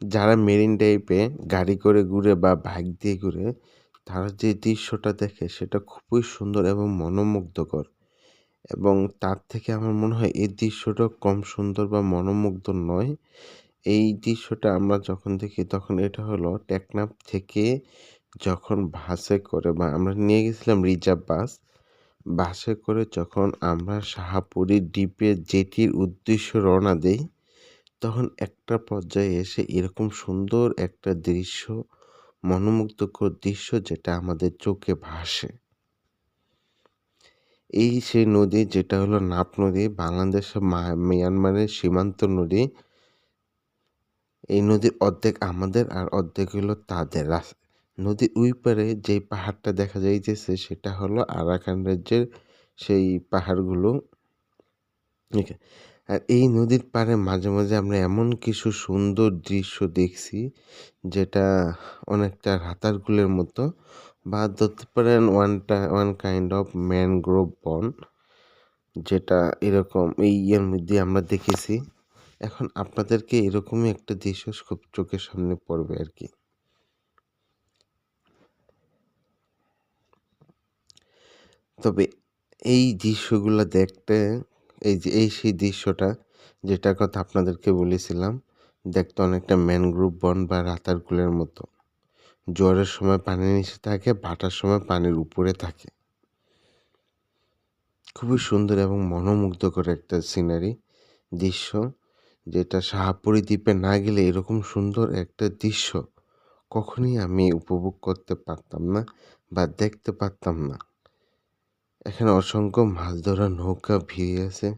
যারা মেরিন ড্রাইভে গাড়ি করে ঘুরে বা বাইক দিয়ে ঘুরে, তারা যে দৃশ্যটা দেখে সেটা খুবই সুন্দর এবং মনোমুগ্ধকর। এবং তার থেকে আমার মনে হয় এই দৃশ্যটা কম সুন্দর বা মনোমুগ্ধ নয়। এই দৃশ্যটা আমরা যখন দেখি তখন এটা হলো টেকনাফ থেকে যখন বাসে করে বা আমরা নিয়ে গেছিলাম রিজার্ভ বাস, বাসে করে যখন আমরা শাহাপুরি দ্বীপের জেটির উদ্দেশ্যে রওনা দেই তখন একটা পর্যায়ে এসে এরকম সুন্দর একটা দৃশ্য, মনোমুগ্ধকর দৃশ্য যেটা আমাদের চোখে ভাসে। এই সেই নদী যেটা হলো নাপ নদী, বাংলাদেশ মিয়ানমারের সীমান্ত নদী, এই নদীর অর্ধেক আমাদের আর অর্ধেক হলো তাদের। নদীর ওই পারে যেই পাহাড়টা দেখা যাইতেছে সেটা হলো আরাকান রাজ্যের সেই পাহাড়গুলো। আর এই নদীর পাড়ে মাঝে মাঝে আমরা এমন কিছু সুন্দর দৃশ্য দেখছি, যেটা অনেকটা রাতারগুলের মতো, বা ধরতে পারেন ওয়ানটা ওয়ান কাইন্ড অফ ম্যানগ্রোভ বন, যেটা এরকম এই ইয়ের মধ্যে আমরা দেখেছি। এখন আপনাদেরকে এরকমই একটা দৃশ্য খুব চোখের সামনে পড়বে আর কি। তবে এই দৃশ্যগুলো দেখতে এই যে, এই সেই দৃশ্যটা, যেটার কথা আপনাদেরকে বলেছিলাম, দেখতে অনেকটা ম্যানগ্রোভ বন বা রাতারগুলের মতো। জোয়ারের সময় পানির নিচে থাকে, ভাটার সময় পানির উপরে থাকে। খুবই সুন্দর এবং মনোমুগ্ধকর একটা সিনারি দৃশ্য, যেটা শাহাপুরি দ্বীপে না গেলে এরকম সুন্দর একটা দৃশ্য কখনই আমি উপভোগ করতে পারতাম না বা দেখতে পারতাম না। এখানে অসংখ্য মাছ ধরার নৌকা ভিড়ে আছে।